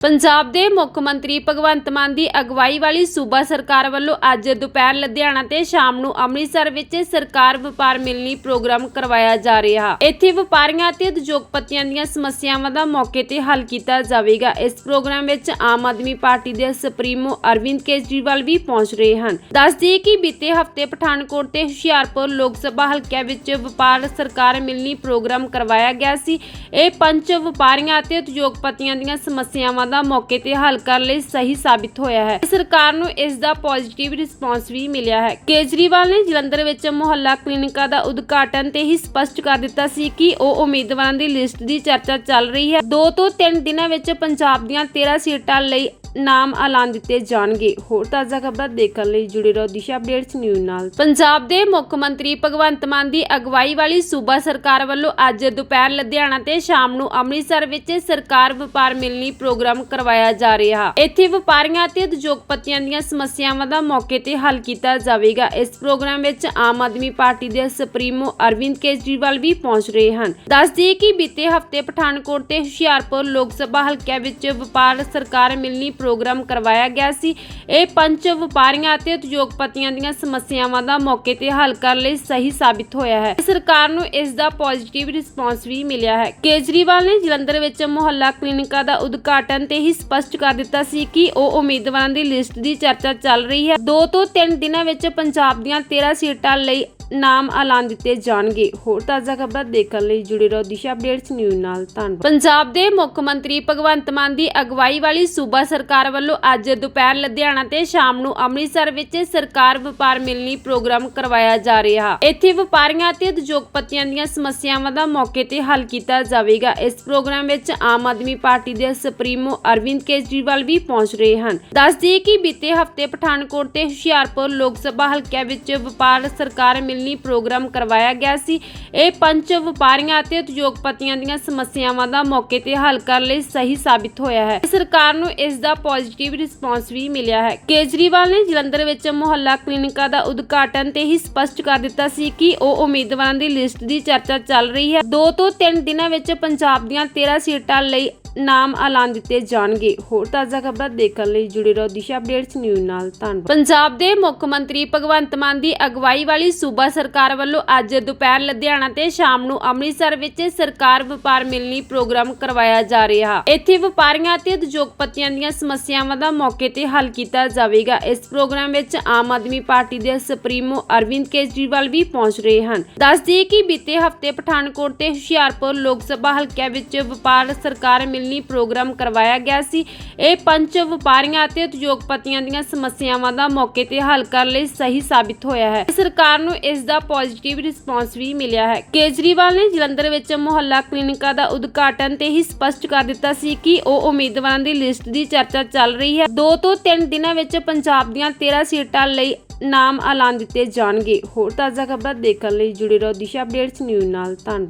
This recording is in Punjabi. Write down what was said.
ਪੰਜਾਬ ਦੇ ਮੁੱਖ ਮੰਤਰੀ ਭਗਵੰਤ ਮਾਨ ਦੀ ਅਗਵਾਈ ਵਾਲੀ ਸੂਬਾ ਸਰਕਾਰ ਵੱਲੋਂ ਅੱਜ ਦੁਪਹਿਰ ਲੁਧਿਆਣਾ ਤੇ ਸ਼ਾਮ ਨੂੰ ਅੰਮ੍ਰਿਤਸਰ ਵਿੱਚ ਸਰਕਾਰ ਵਪਾਰ ਮਿਲਣੀ ਪ੍ਰੋਗਰਾਮ ਕਰਵਾਇਆ ਜਾ ਰਿਹਾ। ਇੱਥੇ ਵਪਾਰੀਆਂ ਅਤੇ ਉਦਯੋਗਪਤੀਆਂ ਦੀਆਂ ਸਮੱਸਿਆਵਾਂ ਦਾ ਮੌਕੇ ਤੇ ਹੱਲ ਕੀਤਾ ਜਾਵੇਗਾ। ਇਸ ਪ੍ਰੋਗਰਾਮ ਵਿੱਚ ਆਮ ਆਦਮੀ ਪਾਰਟੀ ਦੇ ਸੁਪਰੀਮੋ ਅਰਵਿੰਦ ਕੇਜਰੀਵਾਲ ਵੀ ਪਹੁੰਚ ਰਹੇ ਹਨ। ਦੱਸ ਦਈਏ ਕਿ ਬੀਤੇ ਹਫ਼ਤੇ ਪਠਾਨਕੋਟ ਤੇ ਹੁਸ਼ਿਆਰਪੁਰ ਲੋਕ ਸਭਾ ਹਲਕਿਆਂ ਵਿੱਚ ਵਪਾਰ ਸਰਕਾਰ ਮਿਲਣੀ ਪ੍ਰੋਗਰਾਮ ਕਰਵਾਇਆ ਗਿਆ ਸੀ। ਇਹ ਪੰਜ ਵਪਾਰੀਆਂ ਅਤੇ ਉਦਯੋਗਪਤੀਆਂ ਦੀਆਂ ਸਮੱਸਿਆਵਾਂ ਦਾ ਮੌਕੇ ਤੇ ਹੱਲ ਕਰਨ ਲਈ ਸਹੀ ਸਾਬਿਤ ਹੋਇਆ ਹੈ। ਸਰਕਾਰ ਨੂੰ ਇਸ ਦਾ ਪੋਜ਼ਿਟਿਵ ਰਿਸਪਾਂਸ ਵੀ ਮਿਲਿਆ ਹੈ। ਕੇਜਰੀਵਾਲ ਨੇ ਜਲੰਧਰ ਵਿੱਚ ਮੁਹੱਲਾ ਕਲੀਨਿਕਾਂ ਦਾ ਉਦਘਾਟਨ ਤੇ ਹੀ ਸਪਸ਼ਟ ਕਰ ਦਿੱਤਾ ਸੀ ਕਿ ਉਹ ਉਮੀਦਵਾਰਾਂ ਦੀ ਲਿਸਟ ਦੀ ਚਰਚਾ ਚੱਲ ਰਹੀ ਹੈ। 2 ਤੋਂ 3 ਦਿਨਾਂ ਵਿੱਚ ਪੰਜਾਬ ਦੀਆਂ 13 ਸੀਟਾਂ ਲਈ ਨਾਮ ਐਲਾਨ ਦਿੱਤੇ ਜਾਣਗੇ। ਹੋਰ ਤਾਜ਼ਾ ਖਬਰਾਂ ਦੇਖਣ ਲਈ ਜੁੜੇ ਰਹੋ ਦਿਸ਼ਾ ਅਪਡੇਟਸ ਨਿਊਜ਼ ਨਾਲ। ਪੰਜਾਬ ਦੇ ਮੁੱਖ ਮੰਤਰੀ ਭਗਵੰਤ ਮਾਨ ਦੀ ਅਗਵਾਈ ਵਾਲੀ ਸੂਬਾ ਸਰਕਾਰ ਵੱਲੋਂ ਅੱਜ ਦੁਪਹਿਰ ਲੁਧਿਆਣਾ ਤੇ ਸ਼ਾਮ ਨੂੰ ਅੰਮ੍ਰਿਤਸਰ ਵਿੱਚ ਸਰਕਾਰ ਵਪਾਰ ਮਿਲਣੀ ਪ੍ਰੋਗਰਾਮ ਕਰਵਾਇਆ ਜਾ ਰਿਹਾ। ਇੱਥੇ ਵਪਾਰੀਆਂ ਅਤੇ ਉਦਯੋਗਪਤੀਆਂ ਦੀਆਂ ਸਮੱਸਿਆਵਾਂ ਦਾ ਮੌਕੇ ਤੇ ਹੱਲ ਕੀਤਾ ਜਾਵੇਗਾ। ਇਸ ਪ੍ਰੋਗਰਾਮ ਵਿੱਚ ਆਮ ਆਦਮੀ ਪਾਰਟੀ ਦੇ ਸੁਪਰੀਮੋ ਅਰਵਿੰਦ ਕੇਜਰੀਵਾਲ ਵੀ ਪਹੁੰਚ ਰਹੇ ਹਨ। ਦੱਸ ਦਈਏ ਕਿ ਬੀਤੇ ਹਫ਼ਤੇ ਪਠਾਨਕੋਟ ਤੇ ਹੁਸ਼ਿਆਰਪੁਰ ਲੋਕ ਸਭਾ ਹਲਕਿਆਂ ਵਿੱਚ ਵਪਾਰ ਸਰਕਾਰ ਮਿਲਣੀ ਪ੍ਰੋਗਰਾਮ ਕਰਵਾਇਆ ਗਿਆ ਸੀ। ਇਹ ਪੰਚ ਵਪਾਰੀਆਂ ਅਤੇ ਉਦਯੋਗਪਤੀਆਂ ਦੀਆਂ ਸਮੱਸਿਆਵਾਂ ਦਾ ਮੌਕੇ ਤੇ ਹੱਲ ਕਰਨ ਲਈ ਸਹੀ ਸਾਬਿਤ ਹੋਇਆ ਹੈ। ਸਰਕਾਰ ਨੂੰ ਇਸ ਦਾ ਪੋਜ਼ਿਟਿਵ ਰਿਸਪਾਂਸ ਵੀ ਮਿਲਿਆ ਹੈ। ਕੇਜਰੀਵਾਲ ਨੇ ਜਲੰਧਰ ਵਿੱਚ ਮੁਹੱਲਾ ਕਲੀਨਿਕਾਂ ਦਾ ਉਦਘਾਟਨ ਤੇ ਹੀ ਸਪਸ਼ਟ ਕਰ ਦਿੱਤਾ ਸੀ ਕਿ ਉਹ ਉਮੀਦਵਾਰਾਂ ਦੀ ਲਿਸਟ ਦੀ ਚਰਚਾ ਚੱਲ ਰਹੀ ਹੈ। 2 ਤੋਂ 3 ਦਿਨਾਂ ਵਿੱਚ ਪੰਜਾਬ ਦੀਆਂ 13 ਸੀਟਾਂ ਲਈ ਨਾਮ ਐਲਾਨ ਦਿੱਤੇ ਜਾਣਗੇ। ਹੋਰ ਤਾਜ਼ਾ ਖਬਰਾਂ ਦੇਖਣ ਲਈ ਜੁੜੇ ਰਹੋ ਦਿਸ਼ਾ ਅਪਡੇਟਸ ਨਿਊਜ਼ ਨਾਲ। ਧੰਨਵਾਦ। ਪੰਜਾਬ ਦੇ ਮੁੱਖ ਮੰਤਰੀ ਭਗਵੰਤ ਮਾਨ ਦੀ ਅਗਵਾਈ ਵਾਲੀ ਸੂਬਾ ਸਰਕਾਰ ਵੱਲੋਂ ਅੱਜ ਦੁਪਹਿਰ ਲੁਧਿਆਣਾ ਤੇ ਸ਼ਾਮ ਨੂੰ ਅੰਮ੍ਰਿਤਸਰ ਵਿੱਚ ਸਰਕਾਰ ਵਪਾਰ ਮਿਲਣੀ ਪ੍ਰੋਗਰਾਮ ਕਰਵਾਇਆ ਜਾ ਰਿਹਾ। ਇੱਥੇ ਵਪਾਰੀਆਂ ਅਤੇ ਉਦਯੋਗਪਤੀਆਂ ਦੀਆਂ ਸਮੱਸਿਆਵਾਂ ਦਾ ਮੌਕੇ ਤੇ ਹੱਲ ਕੀਤਾ ਜਾਵੇਗਾ। ਇਸ ਪ੍ਰੋਗਰਾਮ ਵਿੱਚ ਆਮ ਆਦਮੀ ਪਾਰਟੀ ਦੇ ਸੁਪਰੀਮੋ ਅਰਵਿੰਦ ਕੇਜਰੀਵਾਲ ਵੀ ਪਹੁੰਚ ਰਹੇ ਹਨ। ਦੱਸ ਦਈਏ ਕਿ ਬੀਤੇ ਹਫ਼ਤੇ ਪਠਾਨਕੋਟ ਤੇ ਹੁਸ਼ਿਆਰਪੁਰ ਲੋਕ ਸਭਾ ਹਲਕਿਆਂ ਵਿੱਚ ਵਪਾਰ ਸਰਕਾਰ ਮਿਲ ਮਿਲਣੀ ਪ੍ਰੋਗਰਾਮ ਕਰਵਾਇਆ ਗਿਆ ਸੀ। ਇਹ ਪੰਚ ਵਪਾਰੀਆਂ ਅਤੇ ਉਦਯੋਗਪਤੀਆਂ ਦੀਆਂ ਸਮੱਸਿਆਵਾਂ ਦਾ ਮੌਕੇ ਤੇ ਹੱਲ ਕਰਨ ਲਈ ਸਹੀ ਸਾਬਿਤ ਹੋਇਆ ਹੈ। ਸਰਕਾਰ ਨੂੰ ਇਸ ਦਾ ਪੋਜ਼ਿਟਿਵ ਰਿਸਪਾਂਸ ਵੀ ਮਿਲਿਆ ਹੈ। ਕੇਜਰੀਵਾਲ ਨੇ ਜਲੰਧਰ ਵਿੱਚ ਮੁਹੱਲਾ ਕਲੀਨਿਕਾਂ ਦਾ ਉਦਘਾਟਨ ਤੇ ਹੀ ਸਪਸ਼ਟ ਕਰ ਦਿੱਤਾ ਸੀ ਕਿ ਉਹ ਉਮੀਦਵਾਰਾਂ ਦੀ ਲਿਸਟ ਦੀ ਚਰਚਾ ਚੱਲ ਰਹੀ ਹੈ। 2 ਤੋਂ 3 ਦਿਨਾਂ ਵਿੱਚ ਪੰਜਾਬ ਦੀਆਂ 13 ਸੀਟਾਂ ਲਈ ਨਾਮ ਐਲਾਨ ਦਿੱਤੇ ਜਾਣਗੇ। ਹੋਰ ਤਾਜ਼ਾ ਖ਼ਬਰ ਦੇਖਣ ਲਈ ਜੁੜੇ ਰਹੋ ਦਿਸ਼ਾ ਅਪਡੇਟਸ ਨਿਊਜ਼ ਨਾਲ। ਧੰਨਵਾਦ। ਪੰਜਾਬ ਦੇ ਮੁੱਖ ਮੰਤਰੀ ਭਗਵੰਤ ਮਾਨ ਦੀ ਅਗਵਾਈ ਵਾਲੀ ਸੂਬਾ ਸਰਕਾਰ ਵੱਲੋਂ ਅੱਜ ਦੁਪਹਿਰ ਲੁਧਿਆਣਾ ਤੇ ਸ਼ਾਮ ਨੂੰ ਅੰਮ੍ਰਿਤਸਰ ਵਿੱਚ ਸਰਕਾਰ ਵਪਾਰ ਮਿਲਣੀ ਪ੍ਰੋਗਰਾਮ ਕਰਵਾਇਆ ਜਾ ਰਿਹਾ। ਇੱਥੇ ਵਪਾਰੀਆਂ ਅਤੇ ਉਦਯੋਗਪਤੀਆਂ ਦੀਆਂ ਸਮੱਸਿਆਵਾਂ ਦਾ ਮੌਕੇ ਤੇ ਹੱਲ ਕੀਤਾ ਜਾਵੇਗਾ। ਇਸ ਪ੍ਰੋਗਰਾਮ ਵਿੱਚ ਆਮ ਆਦਮੀ ਪਾਰਟੀ ਦੇ ਸੁਪਰੀਮੋ ਅਰਵਿੰਦ ਕੇਜਰੀਵਾਲ ਵੀ ਪਹੁੰਚ ਰਹੇ ਹਨ। ਦੱਸ ਦਈਏ ਕਿ ਬੀਤੇ ਹਫ਼ਤੇ ਪਠਾਨਕੋਟ ਤੇ ਹੁਸ਼ਿਆਰਪੁਰ ਲੋਕ ਸਭਾ ਹਲਕਿਆਂ ਵਿੱਚ ਵਪਾਰ ਸਰਕਾਰ ਮਿਲਣੀ ਪ੍ਰੋਗਰਾਮ ਕਰਵਾਇਆ ਗਿਆ ਸੀ। ਇਹ ਪੰਚ ਵਪਾਰੀਆਂ ਅਤੇ ਉਦਯੋਗਪਤੀਆਂ ਦੀਆਂ ਸਮੱਸਿਆਵਾਂ ਦਾ ਮੌਕੇ ਤੇ ਹੱਲ ਕਰਨ ਲਈ ਸਹੀ ਸਾਬਿਤ ਹੋਇਆ ਹੈ। ਸਰਕਾਰ ਨੂੰ ਇਸ ਦਾ ਪੋਜ਼ਿਟਿਵ ਰਿਸਪਾਂਸ ਵੀ ਮਿਲਿਆ ਹੈ। ਕੇਜਰੀਵਾਲ ਨੇ ਜਲੰਧਰ ਵਿੱਚ ਮੁਹੱਲਾ ਕਲੀਨਿਕਾਂ ਦਾ ਉਦਘਾਟਨ ਤੇ ਹੀ ਸਪਸ਼ਟ ਕਰ ਦਿੱਤਾ ਸੀ ਕਿ ਉਹ ਉਮੀਦਵਾਰਾਂ ਦੀ ਲਿਸਟ ਦੀ ਚਰਚਾ ਚੱਲ ਰਹੀ ਹੈ। 2 ਤੋਂ 3 ਦਿਨਾਂ ਵਿੱਚ ਪੰਜਾਬ ਦੀਆਂ 13 ਸੀਟਾਂ ਲਈ ਨਾਮ ਐਲਾਨ ਦਿੱਤੇ ਜਾਣਗੇ। ਹੋਰ ਤਾਜ਼ਾ ਖਬਰਾਂ ਦੇਖਣ ਲਈ ਜੁੜੇ ਰਹੋ ਦਿਸ਼ਾ ਅਪਡੇਟਸ ਨਿਊਜ਼ ਨਾਲ। ਧੰਨਵਾਦ।